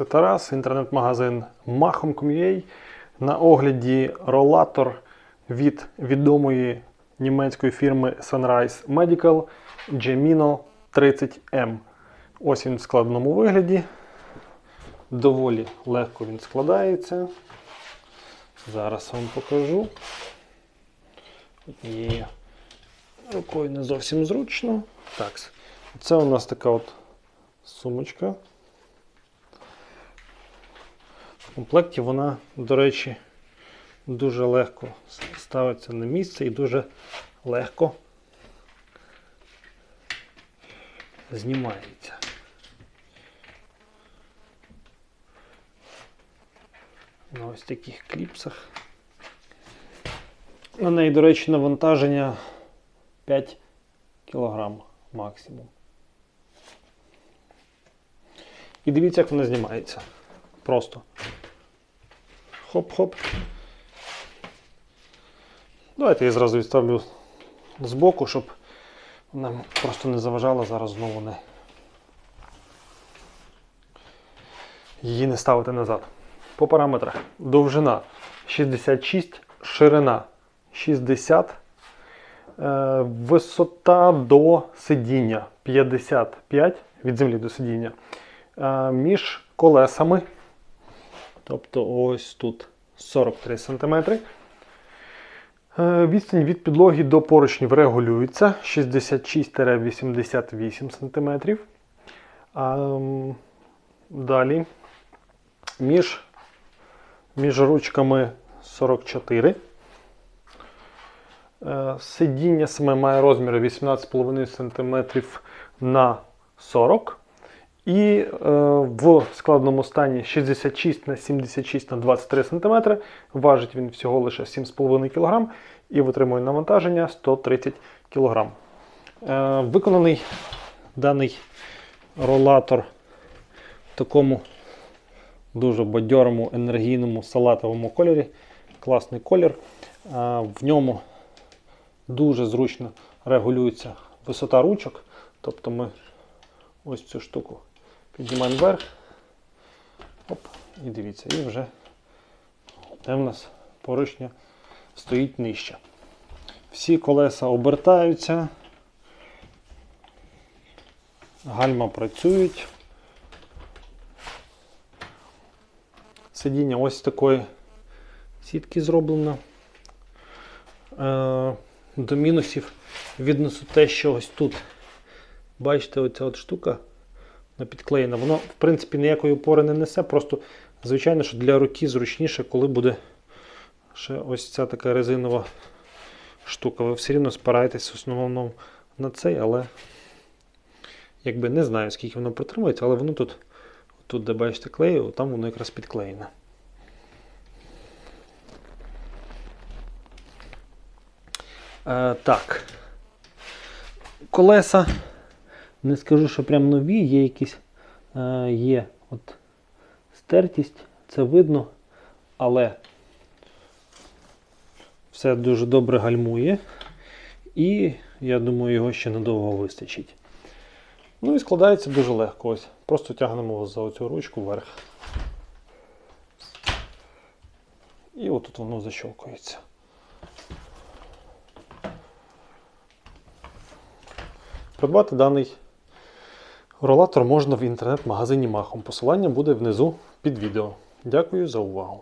Це Тарас, інтернет-магазин Mahom.com.ua. На огляді ролатор від відомої німецької фірми Sunrise Medical Gemino 30M. Ось він в складному вигляді. Доволі легко він складається. Зараз вам покажу. І рукою не зовсім зручно. Так, це у нас така от сумочка. В комплекті вона, до речі, дуже легко ставиться на місце і дуже легко знімається. На ось таких кліпсах. На неї, до речі, навантаження 5 кг максимум. І дивіться, як вона знімається. Просто. Хоп-хоп. Давайте я зразу відставлю збоку, щоб нам просто не заважало зараз знову не її не ставити назад. По параметрах. Довжина 66, ширина 60, е, висота до сидіння 55 від землі до сидіння. Е, між колесами, тобто ось тут 43 см. Е, Відстань від підлоги до поручнів регулюється 66-88 см. А, далі між, між ручками 44. Е, Сидіння саме має розміри 18,5 см на 40 і е, в складному стані 66 на 76 на 23 см. Важить він всього лише 7,5 кг і витримує навантаження 130 кг. Е, виконаний даний ролатор в такому дуже бадьорому, енергійному салатовому кольорі. Класний колір. Е, в ньому дуже зручно регулюється висота ручок. Тобто ми ось цю штуку піднімаємо вверх. Оп, і дивіться, і вже де в нас поручня стоїть нижче. Всі колеса обертаються, гальма працюють. Сидіння ось такої сітки зроблено. Е, До мінусів віднесу те, що ось тут, бачите, оця от штука підклеєна. Воно, в принципі, ніякої опори не несе. Просто, звичайно, що для руки зручніше, коли буде ще ось ця така резинова штука. Ви все рівно спираєтесь в основному на цей, але якби не знаю, скільки воно протримується, але воно тут, тут де бачите клею, там воно якраз підклеєне. Е, так. Колеса. Не скажу, що прям нові, є якісь е, є от стертість, це видно, але все дуже добре гальмує. І я думаю, його ще надовго вистачить. Ну і складається дуже легко. Ось. Просто тягнемо за оцю ручку вверх. І отут воно защелкується. Придбати даний ролатор можна в інтернет-магазині Махом. Посилання буде внизу під відео. Дякую за увагу.